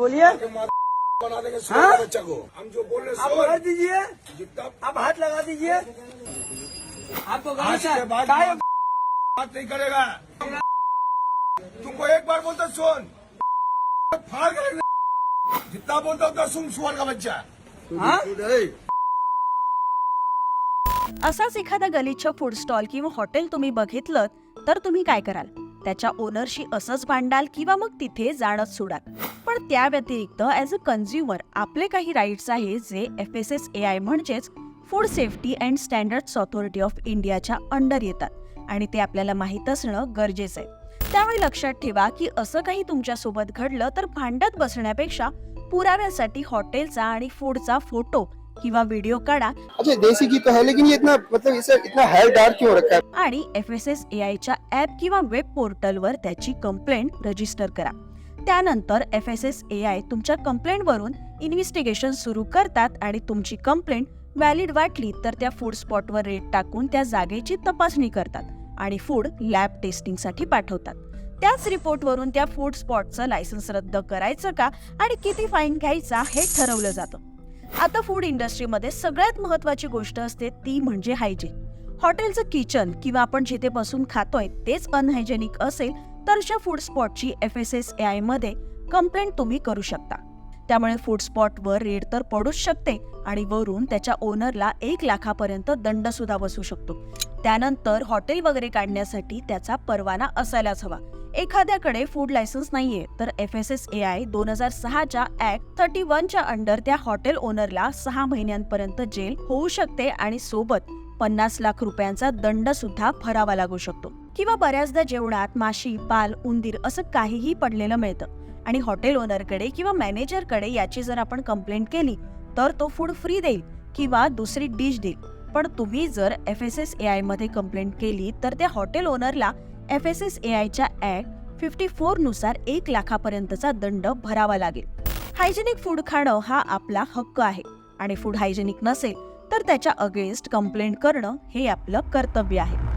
बोलिए। बना देंगे हाँ? बच्चा को। हम जो बोल रहे आप दीजिए। जितना आप हाथ लगा दीजिए। आपको गलत आज के बाद काय- बात नहीं करेगा। तुमको एक बार बोलता सुन। फाड़ कर जितना बोलता उतना सुन सुअर का बच्चा। हाँ? असाच एखादा गलिच्छ फूड स्टॉल किंवा हॉटेल तुम्ही बघितलं तर तुम्ही काय कराल? त्याच्या ओनरशी असंच भांडाल किंवा मग तिथे जाणंच सोडाल. पण त्या व्यतिरिक्त ॲज अ कन्झ्युमर आपले काही राईट्स आहेत जे F S S A I म्हणजेच food safety and standards authority of इंडियाच्या अंडर येतात आणि ते आपल्याला माहीत असणं गरजेचं आहे. त्यामुळे लक्षात ठेवा की असं काही तुमच्यासोबत घडलं तर भांडत बसण्यापेक्षा पुराव्यासाठी हॉटेलचा आणि फूडचा फोटो किंवा व्हिडिओ काढा. अच्छा देसी घी तो है लेकिन ये इतना मतलब इसे इतना क्यों रखा है? आणि एफ एस एस ए आयच्या ॲप किंवा वेब पोर्टलवर त्याची कंप्लेंट रजिस्टर करा. त्यानंतर F S S A I तुमच्या कंप्लेंटवरून इन्व्हेस्टिगेशन सुरू करतात आणि तुमची कंप्लेंट व्हॅलिड वाटली तर त्या फूड स्पॉटवर रेट टाकून त्या जागेची तपासणी करतात आणि फूड लॅब टेस्टिंगसाठी पाठवतात. त्याच रिपोर्टवरून त्या फूड स्पॉटचं लायसन्स रद्द करायचं का आणि किती फाईन घ्यायचा हे ठरवलं जातं. आता फूड इंडस्ट्रीमध्ये सगळ्यात महत्वाची गोष्ट असते ती म्हणजे हायजीन हॉटेलचं किचन किंवा आपण जिथे बसून खातोय तेच अनहायजेनिक असेल तर अशा फूड स्पॉटची एफ एस एस ए आयमध्ये कंप्लेंट तुम्ही करू शकता. त्यामुळे फूड स्पॉटवर रेड तर पडूच शकते आणि वरून त्याच्या ओनरला एक लाखापर्यंत दंड सुद्धा बसू शकतो. त्यानंतर हॉटेल वगैरे काढण्यासाठी त्याचा परवाना असायलाच हवा. एखाद्याकडे फूड लायसन्स नाहीये तर F S S A I दोन हजार सहाच्या ऍक्ट थर्टी वनच्या अंडर त्या हॉटेल ओनरला सहा महिन्यांपर्यंत जेल होऊ शकते आणि सोबत पन्नास लाख रुपयांचा दंड सुद्धा भरावा लागू शकतो. किंवा बऱ्याचदा जेवणात माशी पाल उंदीर असं काहीही पडलेलं मिळतं. आणि हॉटेल ओनरकडे किंवा मॅनेजरकडे याची जर आपण कंप्लेंट केली तर तो फूड फ्री देईल किंवा दुसरी डिश देईल. पण तुम्ही जर एफ एस एस ए आयमध्ये कंप्लेंट केली तर त्या हॉटेल ओनरला एफ एस एस ए आयच्या ॲक्ट फिफ्टी फोरनुसार एक लाखापर्यंतचा दंड भरावा लागेल. हायजेनिक फूड खाणं हा आपला हक्क आहे. आणि फूड हायजेनिक नसेल तर त्याच्या अगेन्स्ट कंप्लेंट करणं हे आपलं कर्तव्य आहे.